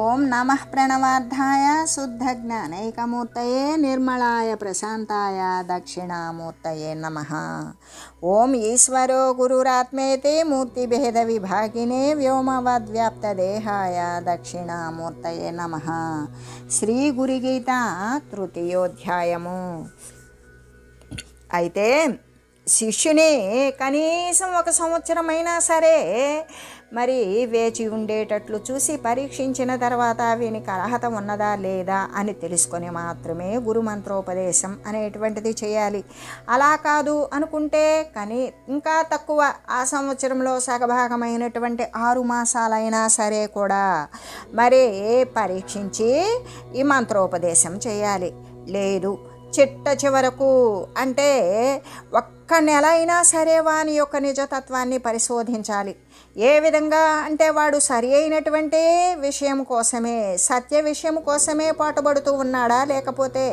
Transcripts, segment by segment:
ఓం నమ ప్రణవార్థాయ శుద్ధ జ్ఞానైకమూర్తయే నిర్మలాయ ప్రశాంతాయ దక్షిణామూర్తయే నమ. ఓం ఈశ్వరో గురురాత్మేతి మూర్తిభేద విభాగినే వ్యోమవద్వ్యాప్తదేహాయ దక్షిణామూర్తయే నమ. శ్రీ గురిగీత తృతీయోధ్యాయము. అయితే శిష్యుని కనీసం ఒక సంవత్సరమైనా సరే మరి వేచి ఉండేటట్లు చూసి పరీక్షించిన తర్వాత వీనికి అర్హత ఉన్నదా లేదా అని తెలుసుకొని మాత్రమే గురు మంత్రోపదేశం అనేటువంటిది చేయాలి. అలా కాదు అనుకుంటే కానీ ఇంకా తక్కువ ఆ సంవత్సరంలో సగభాగమైనటువంటి ఆరు మాసాలైనా సరే కూడా మరి పరీక్షించి ఈ మంత్రోపదేశం చేయాలి. లేదు చిట్ట చివరకు అంటే ఒక్క నెల అయినా సరే వాని యొక్క నిజతత్వాన్ని పరిశోధించాలి. ఏ విధంగా అంటే వాడు సరి అయినటువంటి విషయం కోసమే సత్య విషయం కోసమే పాటుపడుతూ ఉన్నాడా? లేకపోతే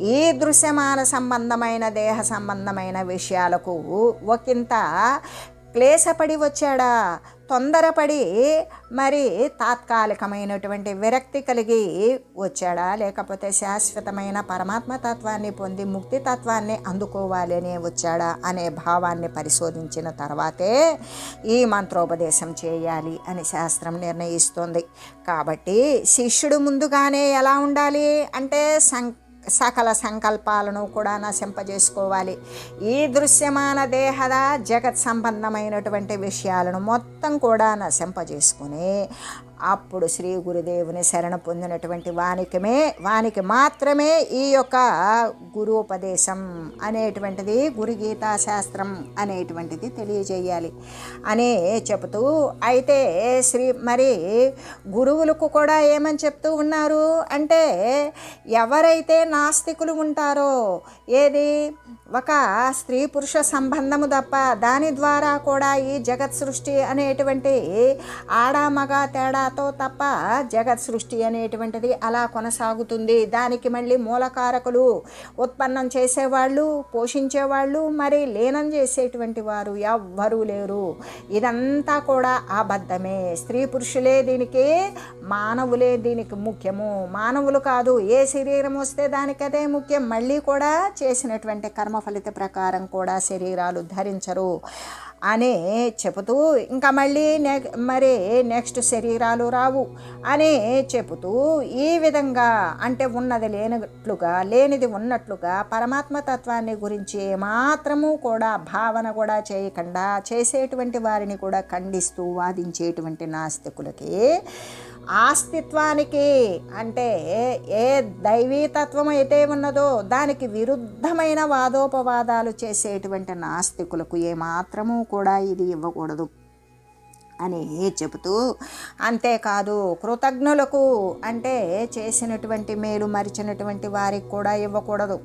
ఈ దృశ్యమాన సంబంధమైన దేహ సంబంధమైన విషయాలకు ఒకంత క్లేశపడి వచ్చాడా? తొందరపడి మరి తాత్కాలికమైనటువంటి విరక్తి కలిగి వచ్చాడా? లేకపోతే శాశ్వతమైన పరమాత్మ తత్వాన్ని పొంది ముక్తి తత్వాన్ని అందుకోవాలనే వచ్చాడా అనే భావాన్ని పరిశోధించిన తర్వాతే ఈ మంత్రోపదేశం చేయాలి అని శాస్త్రం నిర్ణయిస్తుంది. కాబట్టి శిష్యుడు ముందుగానే ఎలా ఉండాలి? అంటే సం సకల సంకల్పాలను కూడా నశింపజేసుకోవాలి. ఈ దృశ్యమాన దేహద జగత్ సంబంధమైనటువంటి విషయాలను మొత్తం కూడా నశింపజేసుకుని అప్పుడు శ్రీ గురుదేవుని శరణ పొందినటువంటి వానికమే వానికి మాత్రమే ఈ యొక్క గురుపదేశం అనేటువంటిది గురు గీతా శాస్త్రం అనేటువంటిది తెలియజేయాలి అని చెబుతూ అయితే శ్రీ మరి గురువులకు కూడా ఏమని చెప్తూ ఉన్నారు అంటే ఎవరైతే నాస్తికులు ఉంటారో ఏది? ఒక స్త్రీ పురుష సంబంధము తప్ప దాని ద్వారా కూడా ఈ జగత్ సృష్టి అనేటువంటి ఆడ మగ తో తప్ప జగత్ సృష్టి అనేటువంటిది అలా కొనసాగుతుంది. దానికి మళ్ళీ మూలకారకులు ఉత్పన్నం చేసేవాళ్ళు పోషించేవాళ్ళు మరి లీనం చేసేటువంటి వారు ఎవ్వరూ లేరు. ఇదంతా కూడా అబద్ధమే. స్త్రీ పురుషులే దీనికి మానవులే దీనికి ముఖ్యము. మానవులు కాదు ఏ శరీరం వస్తే దానికి అదే ముఖ్యం. మళ్ళీ కూడా చేసినటువంటి కర్మ ఫలిత ప్రకారం కూడా శరీరాలు ధరించరు. అని చెబుతూ ఇంకా మళ్ళీ నె మరి నెక్స్ట్ శరీరాలు రావు అని చెబుతూ ఈ విధంగా అంటే ఉన్నది లేనట్లుగా లేనిది ఉన్నట్లుగా పరమాత్మ తత్వాన్ని గురించి మాత్రము కూడా భావన కూడా చేయకుండా చేసేటువంటి వారిని కూడా ఖండిస్తూ వాదించేటువంటి నాస్తికులకి ఆస్తిత్వానికి అంటే ఏ దైవీతత్వం అయితే ఉన్నదో దానికి విరుద్ధమైన వాదోపవాదాలు చేసేటువంటి నాస్తికులకు ఏమాత్రము కూడా ఇది ఇవ్వకూడదు. అని చెబుతూ అంతేకాదు కృతజ్ఞులకు అంటే చేసినటువంటి మేలు మరిచినటువంటి వారికి కూడా ఇవ్వకూడదు.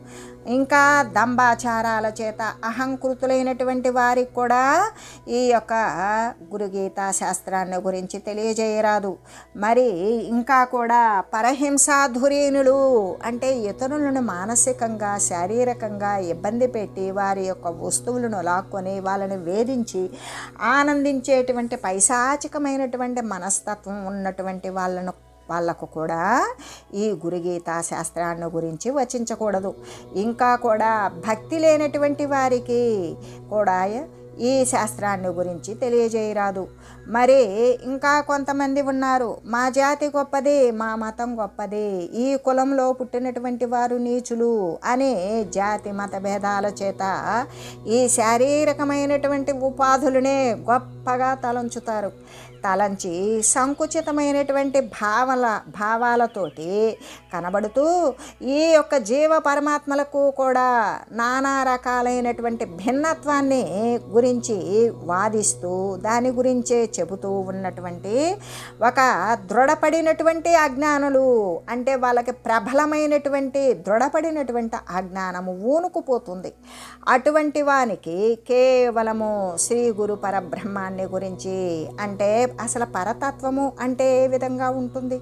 ఇంకా దంబాచారాల చేత అహంకృతులైనటువంటి వారికి కూడా ఈ యొక్క గురుగీతా శాస్త్రాన్ని గురించి తెలియజేయరాదు. మరి ఇంకా కూడా పరహింసాధురీనులు అంటే ఇతరులను మానసికంగా శారీరకంగా ఇబ్బంది పెట్టి వారి యొక్క వస్తువులను లాక్కొని వాళ్ళని వేధించి ఆనందించేటువంటి పైశాచికమైనటువంటి మనస్తత్వం ఉన్నటువంటి వాళ్ళను వాళ్ళకు కూడా ఈ గురుగీతా శాస్త్రాన్ని గురించి వచించకూడదు. ఇంకా కూడా భక్తి లేనటువంటి వారికి కూడా ఈ శాస్త్రాన్ని గురించి తెలియజేయరాదు. మరి ఇంకా కొంతమంది ఉన్నారు. మా జాతి గొప్పది మా మతం గొప్పది. ఈ కులంలో పుట్టినటువంటి వారు నీచులు అనే జాతి మత భేదాల చేత ఈ శారీరకమైనటువంటి ఉపాధులనే గొప్పగా తలంచుతారు. తలంచి సంకుచితమైనటువంటి భావల భావాలతోటి కనబడుతూ ఈ యొక్క జీవ పరమాత్మలకు కూడా నానా రకాలైనటువంటి భిన్నత్వాన్ని గురించి వాదిస్తూ దాని గురించే చెబుతూ ఉన్నటువంటి ఒక దృఢపడినటువంటి అజ్ఞానులు. అంటే వాళ్ళకి ప్రబలమైనటువంటి దృఢపడినటువంటి అజ్ఞానము ఊనుకుపోతుంది. అటువంటి వానికి కేవలము శ్రీ గురు పరబ్రహ్మాన్ని గురించి అంటే అసలు పరతత్వము అంటే ఏ విధంగా ఉంటుంది?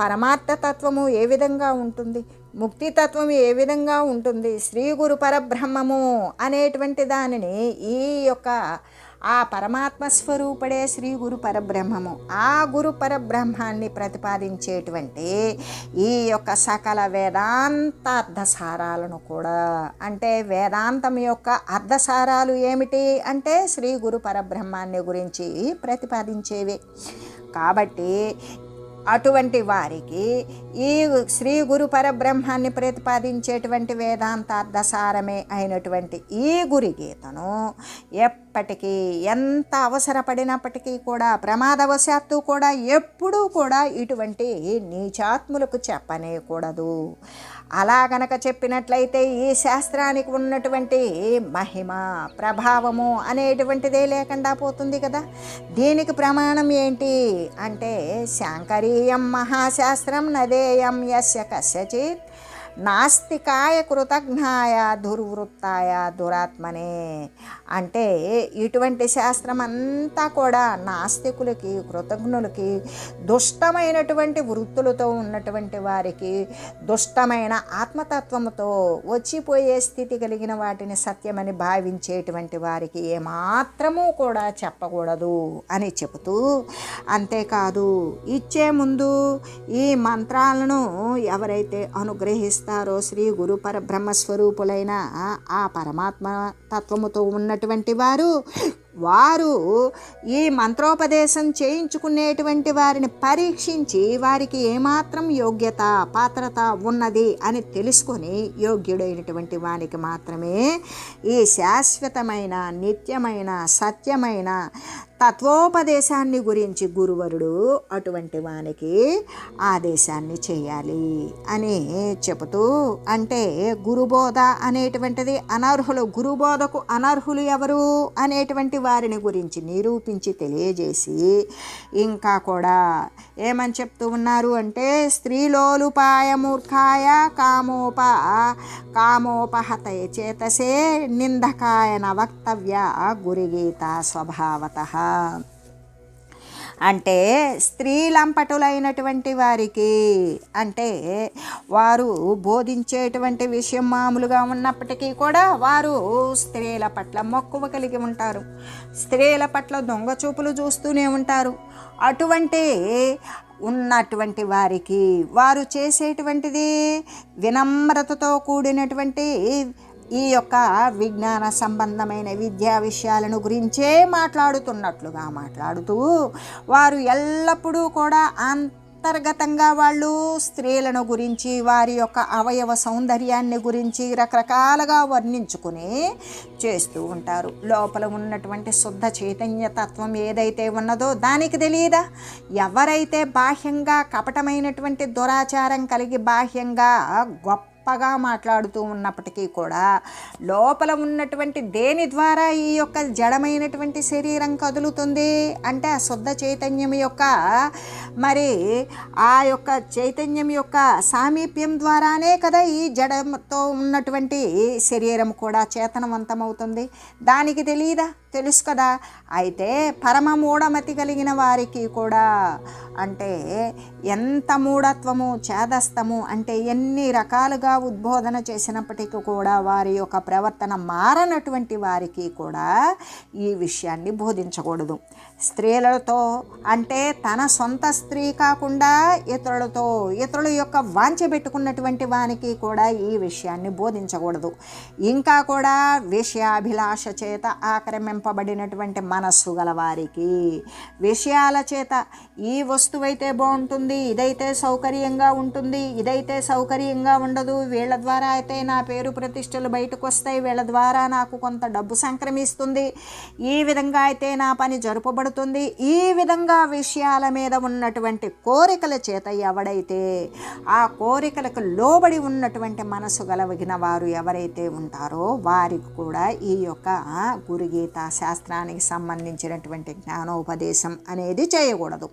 పరమార్థతత్వము ఏ విధంగా ఉంటుంది? ముక్తితత్వం ఏ విధంగా ఉంటుంది? శ్రీ గురు పరబ్రహ్మము అనేటువంటి దానిని ఈ యొక్క ఆ పరమాత్మ స్వరూపుడే శ్రీ గురు పరబ్రహ్మము. ఆ గురు పరబ్రహ్మాన్ని ప్రతిపాదించేటువంటి ఈ యొక్క సకల వేదాంత అర్ధసారాలను కూడా అంటే వేదాంతం యొక్క అర్ధసారాలు ఏమిటి అంటే శ్రీ గురు పరబ్రహ్మాన్ని గురించి ప్రతిపాదించేవి. కాబట్టి అటువంటి వారికి ఈ శ్రీ గురు పరబ్రహ్మాన్ని ప్రతిపాదించేటువంటి వేదాంతార్థసారమే అయినటువంటి ఈ గురి గీతను ఎప్పటికీ ఎంత అవసరపడినప్పటికీ కూడా ప్రమాదవశాత్తు కూడా ఎప్పుడూ కూడా ఇటువంటి నీచాత్ములకు చెప్పనేకూడదు. అలా గనక చెప్పినట్లయితే ఈ శాస్త్రానికి ఉన్నటువంటి మహిమ ప్రభావము అనేటువంటిదే లేకుండా పోతుంది కదా. దీనికి ప్రమాణం ఏంటి అంటే శాంకరీయం మహాశాస్త్రం నదేయం యస్య కస్యచిత్ నాస్తికాయ కృతజ్ఞాయ దుర్వృత్తాయ దురాత్మనే అంటే ఇటువంటి శాస్త్రం అంతా కూడా నాస్తికులకి కృతజ్ఞులకి దుష్టమైనటువంటి వృత్తులతో ఉన్నటువంటి వారికి దుష్టమైన ఆత్మతత్వముతో వచ్చిపోయే స్థితి కలిగిన వాటిని సత్యమని భావించేటువంటి వారికి ఏమాత్రము కూడా చెప్పకూడదు అని చెబుతూ అంతేకాదు ఇచ్చే ముందు ఈ మంత్రాలను ఎవరైతే అనుగ్రహిస్తారో శ్రీ గురు పరబ్రహ్మస్వరూపులైన ఆ పరమాత్మ తత్వముతో ఉన్నటువంటి వారు వారు ఈ మంత్రోపదేశం చేయించుకునేటువంటి వారిని పరీక్షించి వారికి ఏమాత్రం యోగ్యత పాత్రత ఉన్నది అని తెలుసుకొని యోగ్యుడైనటువంటి వానికి మాత్రమే ఈ శాశ్వతమైన నిత్యమైన సత్యమైన తత్వోపదేశాన్ని గురించి గురువరుడు అటువంటి వానికి ఆదేశాన్ని చేయాలి అని చెబుతూ అంటే గురుబోధ అనేటువంటిది అనర్హులు గురుబోధకు అనర్హులు ఎవరు అనేటువంటి వారిని గురించి నిరూపించి తెలియజేసి ఇంకా కూడా ఏమని చెప్తూ ఉన్నారు అంటే స్త్రీలోలుపాయ మూర్ఖాయ కామోప కామోపహతయ చేతసే నిందకాయ నవక్తవ్య గురిగీత స్వభావత. అంటే స్త్రీలంపటులైనటువంటి వారికి అంటే వారు బోధించేటువంటి విషయం మామూలుగా ఉన్నప్పటికీ కూడా వారు స్త్రీల పట్ల మక్కువ కలిగి ఉంటారు. స్త్రీల పట్ల దొంగ చూపులు చూస్తూనే ఉంటారు. అటువంటి ఉన్నటువంటి వారికి వారు చేసేటువంటిది వినమ్రతతో కూడినటువంటి ఈ యొక్క విజ్ఞాన సంబంధమైన విద్యా విషయాలను గురించే మాట్లాడుతున్నట్లుగా మాట్లాడుతూ వారు ఎల్లప్పుడూ కూడా అంతర్గతంగా వాళ్ళు స్త్రీలను గురించి వారి యొక్క అవయవ సౌందర్యాన్ని గురించి రకరకాలుగా వర్ణించుకుని చేస్తూ ఉంటారు. లోపల ఉన్నటువంటి శుద్ధ చైతన్య తత్వం ఏదైతే ఉన్నదో దానికి తెలియదా ఎవరైతే బాహ్యంగా కపటమైనటువంటి దురాచారం కలిగి బాహ్యంగా గొప్ప గొప్పగా మాట్లాడుతూ ఉన్నప్పటికీ కూడా లోపల ఉన్నటువంటి దేని ద్వారా ఈ యొక్క జడమైనటువంటి శరీరం కదులుతుంది అంటే ఆ శుద్ధ చైతన్యం యొక్క మరి ఆ యొక్క చైతన్యం యొక్క సామీప్యం ద్వారానే కదా ఈ జడంతో ఉన్నటువంటి శరీరం కూడా చేతనవంతమవుతుంది. దానికి తెలియదా తెలుసు కదా? అయితే పరమ మూఢమతి కలిగిన వారికి కూడా అంటే ఎంత మూఢత్వము చేదస్తము అంటే ఎన్ని రకాలుగా ఉద్బోధన చేసినప్పటికీ కూడా వారి యొక్క ప్రవర్తన మారనటువంటి వారికి కూడా ఈ విషయాన్ని బోధించకూడదు. స్త్రీలతో అంటే తన సొంత స్త్రీ కాకుండా ఇతరులతో ఇతరుల యొక్క వాంఛ పెట్టుకున్నటువంటి వానికి కూడా ఈ విషయాన్ని బోధించకూడదు. ఇంకా కూడా విషయాభిలాష చేత ఆక్రమింపబడినటువంటి మనస్సు గల వారికి విషయాల చేత ఈ వస్తువైతే బాగుంటుంది ఇదైతే సౌకర్యంగా ఉంటుంది ఇదైతే సౌకర్యంగా ఉండదు వీళ్ళ ద్వారా అయితే నా పేరు ప్రతిష్టలు బయటకు వస్తాయి వీళ్ళ ద్వారా నాకు కొంత డబ్బు సంక్రమిస్తుంది ఈ విధంగా అయితే నా పని జరుపబడుతుంది ఈ విధంగా విషయాల మీద ఉన్నటువంటి కోరికల చేత ఎవడైతే ఆ కోరికలకు లోబడి ఉన్నటువంటి మనసు గలవగిన వారు ఎవరైతే ఉంటారో వారికి కూడా ఈ యొక్క గురుగీత శాస్త్రానికి సంబంధించినటువంటి జ్ఞానోపదేశం అనేది చేయకూడదు.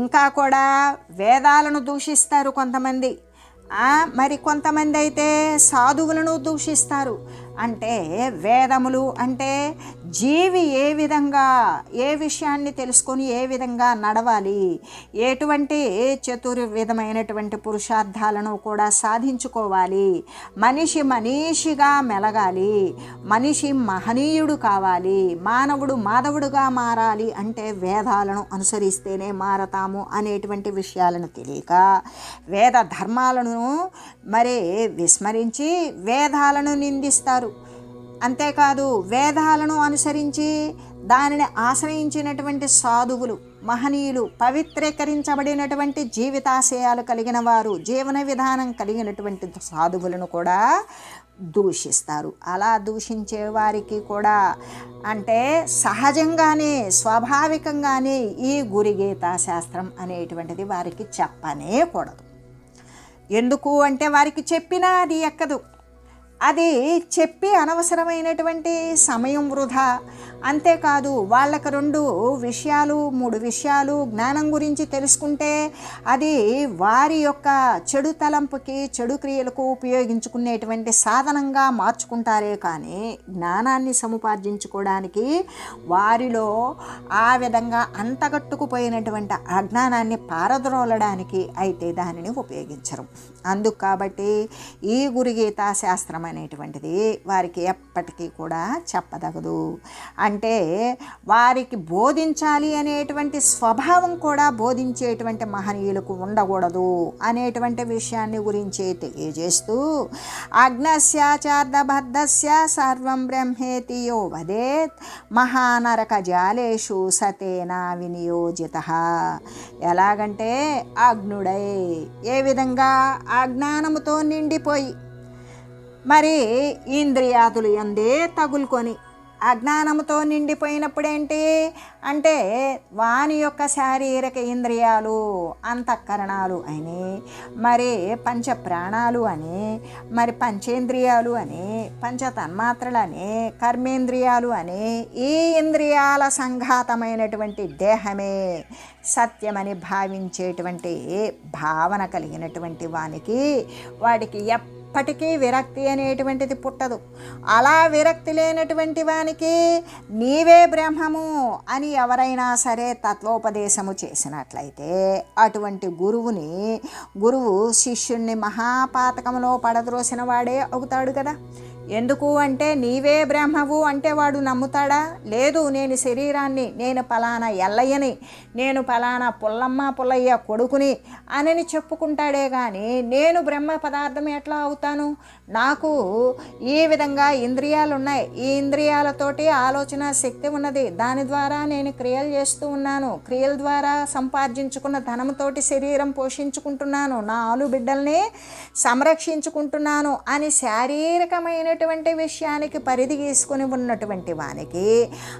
ఇంకా కూడా వేదాలను దూషిస్తారు కొంతమంది. మరి కొంతమంది అయితే సాధువులను దూషిస్తారు. అంటే వేదములు అంటే జీవి ఏ విధంగా ఏ విషయాన్ని తెలుసుకొని ఏ విధంగా నడవాలి ఎటువంటి చతుర్విధమైనటువంటి పురుషార్థాలను కూడా సాధించుకోవాలి. మనిషి మనీషిగా మెలగాలి మనిషి మహనీయుడు కావాలి మానవుడు మాధవుడుగా మారాలి అంటే వేదాలను అనుసరిస్తేనే మారతాము అనేటువంటి విషయాలను తెలియక వేద ధర్మాలను మరి విస్మరించి వేదాలను నిందిస్తారు. అంతేకాదు వేదాలను అనుసరించి దానిని ఆశ్రయించినటువంటి సాధువులు మహనీయులు పవిత్రీకరించబడినటువంటి జీవితాశయాలు కలిగిన వారు జీవన విధానం కలిగినటువంటి సాధువులను కూడా దూషిస్తారు. అలా దూషించే వారికి కూడా అంటే సహజంగానే స్వాభావికంగానే ఈ గురిగీతా శాస్త్రం అనేటువంటిది వారికి చెప్పనే కూడదు. ఎందుకు అంటే వారికి చెప్పినా అది ఎక్కదు. అది చెప్పి అనవసరమైనటువంటి సమయం వృధా. అంతేకాదు వాళ్ళకి రెండు విషయాలు మూడు విషయాలు జ్ఞానం గురించి తెలుసుకుంటే అది వారి యొక్క చెడు తలంపుకి చెడు క్రియలకు ఉపయోగించుకునేటువంటి సాధనంగా మార్చుకుంటారే కానీ జ్ఞానాన్ని సముపార్జించుకోవడానికి వారిలో ఆ విధంగా అంతగట్టుకుపోయినటువంటి అజ్ఞానాన్ని పారద్రోలడానికి అయితే దానిని ఉపయోగించరు. అందుకు కాబట్టి ఈ గురుగీత శాస్త్రం అనేటువంటిది వారికి ఎప్పటికీ కూడా చెప్పదగదు. అంటే వారికి బోధించాలి అనేటువంటి స్వభావం కూడా బోధించేటువంటి మహనీయులకు ఉండకూడదు అనేటువంటి విషయాన్ని గురించి తెలియజేస్తూ అగ్నస్యాచార్ధబద్ధస్య సర్వం బ్రహ్మేతి యో వదేత్ మహానరక జాలేషు సతేనా వినియోజిత. ఎలాగంటే అగ్నుడై ఏ విధంగా అజ్ఞానముతో నిండిపోయి మరి ఇంద్రియాదులు ఎందే తగులుకొని అజ్ఞానంతో నిండిపోయినప్పుడు ఏంటి అంటే వాని యొక్క శారీరక ఇంద్రియాలు అంతఃకరణాలు అని మరి పంచ ప్రాణాలు అని మరి పంచేంద్రియాలు అని పంచ తన్మాత్రలు అని కర్మేంద్రియాలు అని ఈ ఇంద్రియాల సంఘాతమైనటువంటి దేహమే సత్యమని భావించేటువంటి భావన కలిగినటువంటి వానికి వాడికి ఎప్ప ఎప్పటికీ విరక్తి అనేటువంటిది పుట్టదు. అలా విరక్తి లేనటువంటి వానికి నీవే బ్రహ్మము అని ఎవరైనా సరే తత్వోపదేశము చేసినట్లయితే అటువంటి గురువుని గురువు శిష్యుణ్ణి మహాపాతకంలో పడద్రోసిన వాడే అవుతాడు కదా. ఎందుకు అంటే నీవే బ్రహ్మవు అంటే వాడు నమ్ముతాడా? లేదు నేను శరీరాన్ని నేను పలానా ఎల్లయ్యని నేను పలానా పుల్లమ్మ పుల్లయ్య కొడుకుని అని చెప్పుకుంటాడే కానీ నేను బ్రహ్మ పదార్థం ఎట్లా అవుతాను? నాకు ఈ విధంగా ఇంద్రియాలు ఉన్నాయి ఈ ఇంద్రియాలతోటి ఆలోచన శక్తి ఉన్నది. దాని ద్వారా నేను క్రియలు చేస్తూ ఉన్నాను. క్రియల ద్వారా సంపార్జించుకున్న ధనంతోటి శరీరం పోషించుకుంటున్నాను. నా ఆలు బిడ్డల్ని సంరక్షించుకుంటున్నాను అని శారీరకమైన ఉన్నటువంటి విషయానికి పరిధి గీసుకొని ఉన్నటువంటి వానికి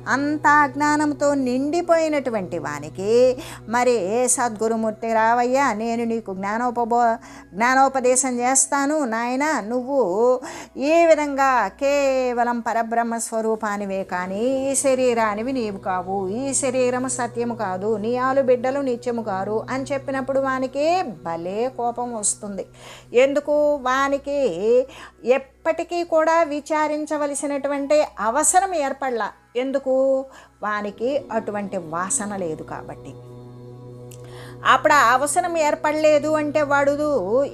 అంత అజ్ఞానంతో నిండిపోయినటువంటి వానికి మరి సద్గురుమూర్తి రావయ్యా నేను నీకు జ్ఞానోపబో జ్ఞానోపదేశం చేస్తాను నాయన నువ్వు ఈ విధంగా కేవలం పరబ్రహ్మ స్వరూపానివే కానీ ఈ శరీరానివి నీవు కావు ఈ శరీరము సత్యము కాదు నీ ఆలు బిడ్డలు నిత్యము కారు అని చెప్పినప్పుడు వానికి భలే కోపం వస్తుంది. ఎందుకు? వానికి ఇప్పటికీ కూడా విచారించవలసినటువంటి అవసరం ఏర్పడలా. ఎందుకు? వానికి అటువంటి వాసన లేదు కాబట్టి. అప్పుడు ఆ అవసరం ఏర్పడలేదు అంటే వాడు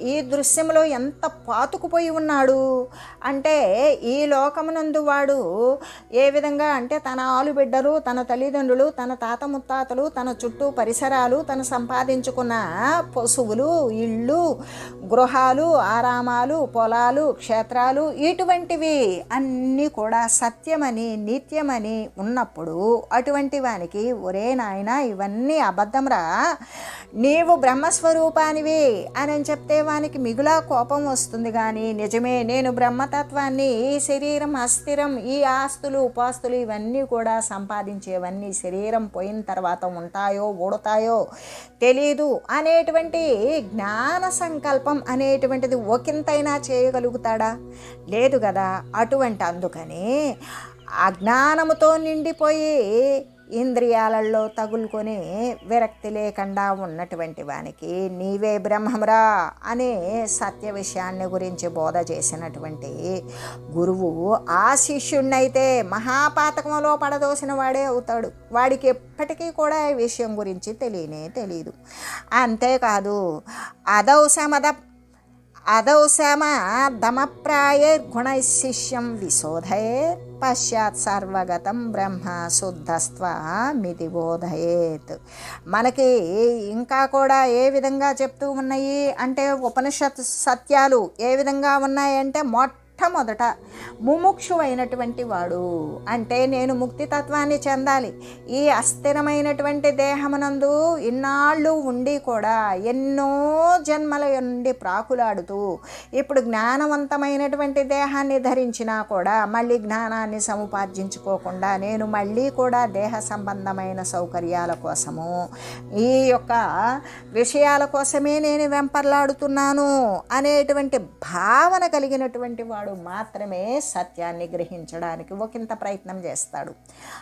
ఈ దృశ్యంలో ఎంత పాతుకుపోయి ఉన్నాడు. అంటే ఈ లోకమునందు వాడు ఏ విధంగా అంటే తన ఆలుబిడ్డలు తన తల్లిదండ్రులు తన తాత ముత్తాతలు తన చుట్టూ పరిసరాలు తను సంపాదించుకున్న పశువులు ఇళ్ళు గృహాలు ఆరామాలు పొలాలు క్షేత్రాలు ఇటువంటివి అన్నీ కూడా సత్యమని నిత్యమని ఉన్నప్పుడు అటువంటి వానికి ఒరే నాయన ఇవన్నీ అబద్ధంరా? నీవు బ్రహ్మస్వరూపానివి అని చెప్తే వానికి మిగులా కోపం వస్తుంది కానీ నిజమే నేను బ్రహ్మతత్వాన్ని ఈ శరీరం అస్థిరం ఈ ఆస్తులు ఉపాస్తులు ఇవన్నీ కూడా సంపాదించేవన్నీ శరీరం పోయిన తర్వాత ఉంటాయో ఊడతాయో తెలీదు అనేటువంటి జ్ఞాన సంకల్పం అనేటువంటిది ఒకంతైనా చేయగలుగుతాడా? లేదు కదా అటువంటి అందుకని అజ్ఞానముతో నిండిపోయి ఇంద్రియాలలో తగులుకొని విరక్తి లేకుండా ఉన్నటువంటి వానికి నీవే బ్రహ్మరా అనే సత్య విషయాన్ని గురించి బోధ చేసినటువంటి గురువు ఆ శిష్యుణ్ణైతే మహాపాతకంలో పడదోసిన వాడే అవుతాడు. వాడికి ఎప్పటికీ కూడా ఈ విషయం గురించి తెలియనే తెలియదు అంతేకాదు అదౌసమద అదౌసమ దమప్రాయైర్గుణశిష్యం విశోధయే పశ్చాత్ సర్వగతం బ్రహ్మ శుద్ధస్త్వ మితి బోధయేత్ మనకి ఇంకా కూడా ఏ విధంగా చెప్తూ ఉన్నాయి అంటే ఉపనిషత్ సత్యాలు ఏ విధంగా ఉన్నాయంటే మొట్ట మొట్టమొదట ముముక్షు అయినటువంటి వాడు. అంటే నేను ముక్తి తత్వాన్ని చెందాలి. ఈ అస్థిరమైనటువంటి దేహమునందు ఇన్నాళ్ళు ఉండి కూడా ఎన్నో జన్మల నుండి ప్రాకులాడుతూ ఇప్పుడు జ్ఞానవంతమైనటువంటి దేహాన్ని ధరించినా కూడా మళ్ళీ జ్ఞానాన్ని సముపార్జించుకోకుండా నేను మళ్ళీ కూడా దేహ సంబంధమైన సౌకర్యాల కోసము ఈ యొక్క విషయాల కోసమే నేను వెంపర్లాడుతున్నాను అనేటువంటి భావన కలిగినటువంటి వాడు మాత్రమే సత్యాన్ని గ్రహించడానికి ఒకంత ప్రయత్నం చేస్తాడు.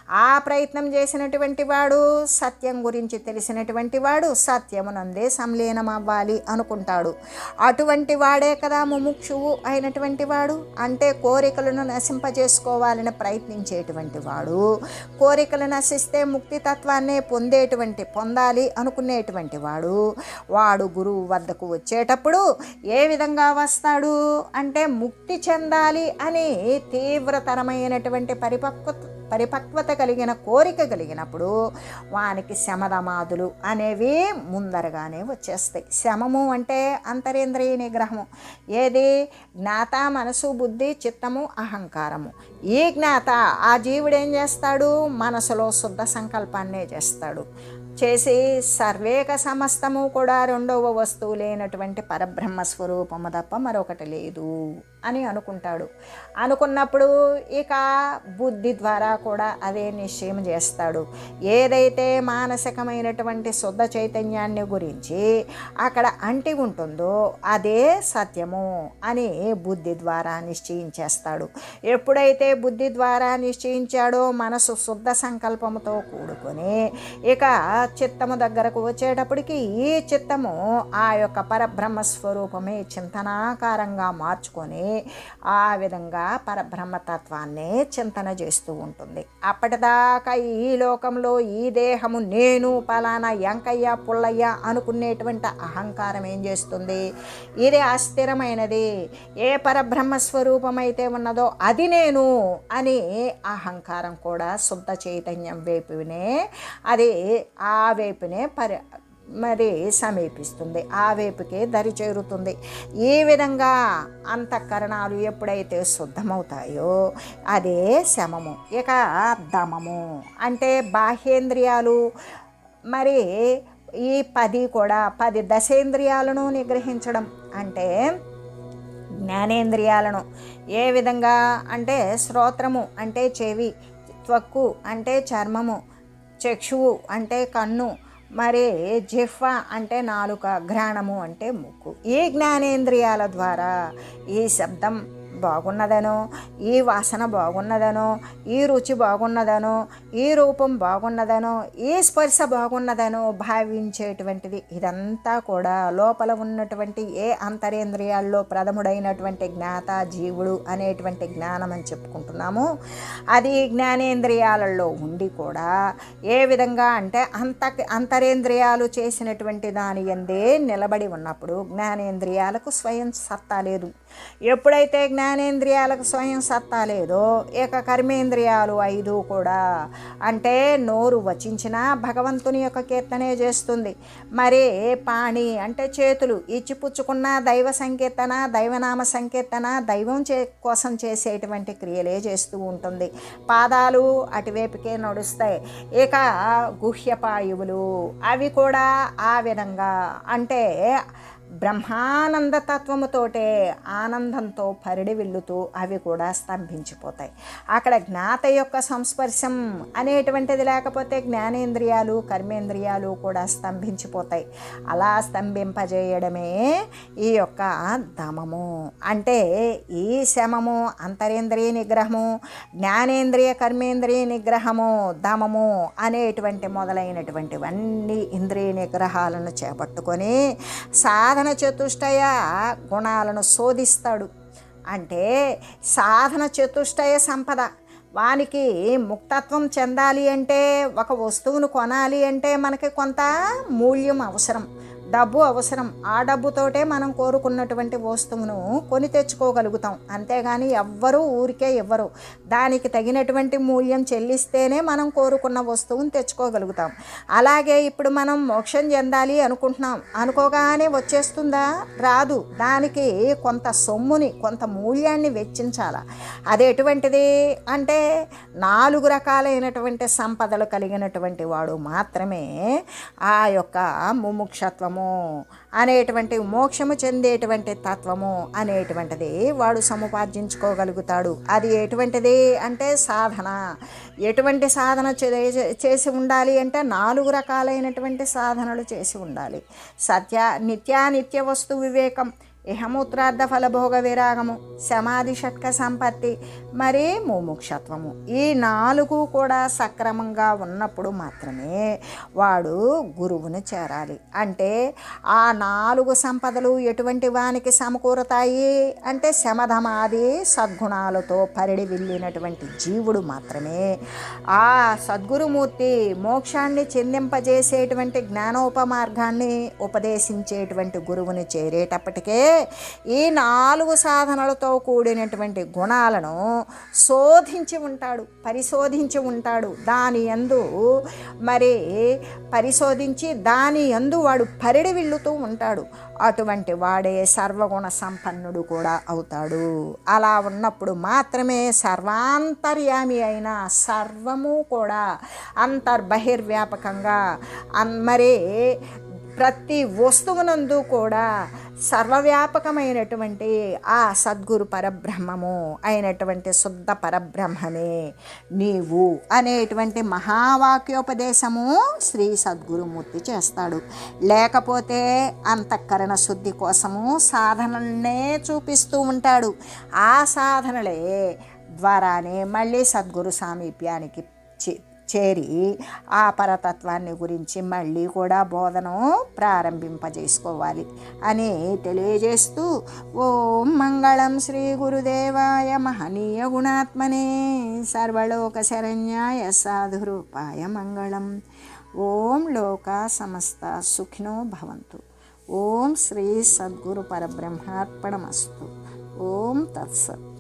ఆ ప్రయత్నం చేసినటువంటి వాడు సత్యం గురించి తెలిసినటువంటి వాడు సత్యమునందే సంలీనం అవ్వాలి అనుకుంటాడు. అటువంటి వాడే కదా ముముక్షువు అయినటువంటి వాడు. అంటే కోరికలను నశింపజేసుకోవాలని ప్రయత్నించేటువంటి వాడు. కోరికలు నశిస్తే ముక్తి తత్వాన్ని పొందేటువంటి పొందాలి అనుకునేటువంటి వాడు. వాడు గురువు వద్దకు వచ్చేటప్పుడు ఏ విధంగా వస్తాడు? అంటే ముక్తి చెందాలి అని తీవ్రతరమైనటువంటి పరిపక్వ పరిపక్వత కలిగిన కోరిక కలిగినప్పుడు వానికి శమదమాదులు అనేవి ముందరగానే వచ్చేస్తాయి. శమము అంటే అంతరేంద్రియ నిగ్రహము. ఏది? జ్ఞాత మనసు బుద్ధి చిత్తము అహంకారము. ఈ జ్ఞాత ఆ జీవుడు ఏం చేస్తాడు? మనసులో శుద్ధ సంకల్పాన్నే చేస్తాడు. చేసి సర్వేక సమస్తము కూడా రెండవ వస్తువు లేనటువంటి పరబ్రహ్మ స్వరూపము తప్ప మరొకటి లేదు. అని అనుకుంటాడు. అనుకున్నప్పుడు ఇక బుద్ధి ద్వారా కూడా అదే నిశ్చయం చేస్తాడు. ఏదైతే మానసికమైనటువంటి శుద్ధ చైతన్యాన్ని గురించి అక్కడ అంటి ఉంటుందో అదే సత్యము అని బుద్ధి ద్వారా నిశ్చయించేస్తాడు ఎప్పుడైతే బుద్ధి ద్వారా నిశ్చయించాడో మనసు శుద్ధ సంకల్పముతో కూడుకొని ఇక చిత్తము దగ్గరకు వచ్చేటప్పటికి ఈ చిత్తము ఆ యొక్క పరబ్రహ్మ స్వరూపమే చింతనాకారంగా మార్చుకొని ఆ విధంగా పరబ్రహ్మతత్వాన్ని చింతన చేస్తూ ఉంటుంది. అప్పటిదాకా ఈ లోకంలో ఈ దేహము నేను పలానా ఎంకయ్య పుల్లయ్య అనుకునేటువంటి అహంకారం ఏం చేస్తుంది? ఇది అస్థిరమైనది. ఏ పరబ్రహ్మ స్వరూపమైతే ఉన్నదో అది నేను అని అహంకారం కూడా శుద్ధ చైతన్యం వైపునే అది ఆ వైపునే పరి మరి సమీపిస్తుంది. ఆ వైపుకే దరి చేరుతుంది. ఈ విధంగా అంతఃకరణాలు ఎప్పుడైతే శుద్ధమవుతాయో అదే శమము ఇక దమము. అంటే బాహ్యేంద్రియాలు మరి ఈ పది కూడా పది దశేంద్రియాలను నిగ్రహించడం. అంటే జ్ఞానేంద్రియాలను ఏ విధంగా అంటే శ్రోత్రము అంటే చెవి త్వక్కు అంటే చర్మము చక్షువు అంటే కన్ను మరి జిహ్వ అంటే నాలుక ఘ్రాణము అంటే ముక్కు. ఈ జ్ఞానేంద్రియాల ద్వారా ఈ శబ్దం బాగున్నదనో ఈ వాసన బాగున్నదనో ఈ రుచి బాగున్నదనో ఈ రూపం బాగున్నదనో ఈ స్పర్శ బాగున్నదనో భావించేటువంటిది. ఇదంతా కూడా లోపల ఉన్నటువంటి ఏ అంతరేంద్రియాల్లో ప్రథముడైనటువంటి జ్ఞాత జీవుడు అనేటువంటి జ్ఞానం అని చెప్పుకుంటున్నాము. అది జ్ఞానేంద్రియాలలో ఉండి కూడా ఏ విధంగా అంటే అంత అంతరేంద్రియాలు చేసినటువంటి దాని ఎందే నిలబడి ఉన్నప్పుడు జ్ఞానేంద్రియాలకు స్వయం సత్తా లేదు. ఎప్పుడైతే జ్ఞానేంద్రియాలకు స్వయం సత్తా లేదో. ఇక కర్మేంద్రియాలు ఐదు కూడా. అంటే నోరు వచించిన భగవంతుని యొక్క కీర్తనే చేస్తుంది. మరి పాణి అంటే చేతులు ఇచ్చిపుచ్చుకున్న దైవ సంకీర్తన దైవనామ సంకీర్తన దైవం చే కోసం చేసేటువంటి క్రియలే చేస్తూ ఉంటుంది. పాదాలు అటువైపుకే నడుస్తాయి. ఇక గుహ్యపాయువులు అవి కూడా ఆ విధంగా. అంటే బ్రహ్మానంద తత్వముతోటే ఆనందంతో పరిడి విల్లుతూ అవి కూడా స్తంభించిపోతాయి. అక్కడ జ్ఞాత యొక్క సంస్పర్శం అనేటువంటిది లేకపోతే జ్ఞానేంద్రియాలు కర్మేంద్రియాలు కూడా స్తంభించిపోతాయి. అలా స్తంభింపజేయడమే ఈ యొక్క దమము. అంటే ఈ శమము అంతరేంద్రియ నిగ్రహము జ్ఞానేంద్రియ కర్మేంద్రియ నిగ్రహము దమము అనేటువంటి మొదలైనటువంటివన్నీ ఇంద్రియ నిగ్రహాలను చేపట్టుకొని సాధన సాధన చతుష్టయ గుణాలను శోధిస్తాడు. అంటే సాధన చతుష్టయ సంపద. వానికి ముక్తత్వం చెందాలి అంటే ఒక వస్తువును కొనాలి అంటే మనకి కొంత మూల్యం అవసరం. డబ్బు అవసరం. ఆ డబ్బుతోటే మనం కోరుకున్నటువంటి వస్తువును కొని తెచ్చుకోగలుగుతాం. అంతేగాని ఎవ్వరూ ఊరికే ఇవ్వరు. దానికి తగినటువంటి మూల్యం చెల్లిస్తేనే మనం కోరుకున్న వస్తువును తెచ్చుకోగలుగుతాం. అలాగే ఇప్పుడు మనం మోక్షం చెందాలి అనుకుంటున్నాం. అనుకోగానే వచ్చేస్తుందా? రాదు. దానికి కొంత సొమ్ముని కొంత మూల్యాన్ని వెచ్చించాల. అది ఎటువంటిది? అంటే నాలుగు రకాలైనటువంటి సంపదలు కలిగినటువంటి వాడు మాత్రమే ఆ యొక్క ముముక్షత్వము అనేటువంటి మోక్షము చెందేటువంటి తత్వము అనేటువంటిది వాడు సముపార్జించుకోగలుగుతాడు. అది ఎటువంటిది అంటే సాధన. ఎటువంటి సాధన చే- చేసి ఉండాలి అంటే నాలుగు రకాలైనటువంటి సాధనలు చేసి ఉండాలి. సత్య నిత్యానిత్య వస్తు వివేకం. ఇహమూత్రార్థ ఫలభోగ విరాగము సమాధి షట్క సంపత్తి మరి ముముక్షత్వము ఈ నాలుగు కూడా సక్రమంగా ఉన్నప్పుడు మాత్రమే వాడు గురువును చేరాలి అంటే ఆ నాలుగు సంపదలు ఎటువంటి వానికి సమకూరతాయి అంటే శమధమాది సద్గుణాలతో పరిడి వెళ్ళినటువంటి జీవుడు మాత్రమే ఆ సద్గురుమూర్తి మోక్షాన్ని చెందింపజేసేటువంటి జ్ఞానోపమార్గాన్ని ఉపదేశించేటువంటి గురువుని చేరేటప్పటికే ఈ నాలుగు సాధనలతో కూడినటువంటి గుణాలను శోధించి ఉంటాడు పరిశోధించి ఉంటాడు. దాని యందు మరి పరిశోధించి దాని యందు వాడు పరిడి విల్లుతూ ఉంటాడు. అటువంటి వాడే సర్వగుణ సంపన్నుడు కూడా అవుతాడు. అలా ఉన్నప్పుడు మాత్రమే సర్వాంతర్యామి అయిన సర్వము కూడా అంతర్బహిర్వ్యాపకంగా మరి ప్రతి వస్తువునందు కూడా సర్వవ్యాపకమైనటువంటి ఆ సద్గురు పరబ్రహ్మము అయినటువంటి శుద్ధ పరబ్రహ్మమే నీవు అనేటువంటి మహావాక్యోపదేశము శ్రీ సద్గురుమూర్తి చేస్తాడు. లేకపోతే అంతఃకరణ శుద్ధి కోసము సాధనలనే చూపిస్తూ ఉంటాడు. ఆ సాధనలే ద్వారానే మళ్ళీ సద్గురు సామీప్యానికి చే- చేరి ఆ పరతత్వాన్ని గురించి మళ్ళీ కూడా బోధను ప్రారంభింపజేసుకోవాలి అని తెలియజేస్తూ ఓం మంగళం శ్రీ గురుదేవాయ మహనీయ గుణాత్మనే సర్వలోక శరణ్యాయ సాధురూపాయ మంగళం. ఓం లోక సమస్త సుఖినో భవంతు. ఓం శ్రీ సద్గురు పరబ్రహ్మార్పణమస్తు. ఓం తత్సత్.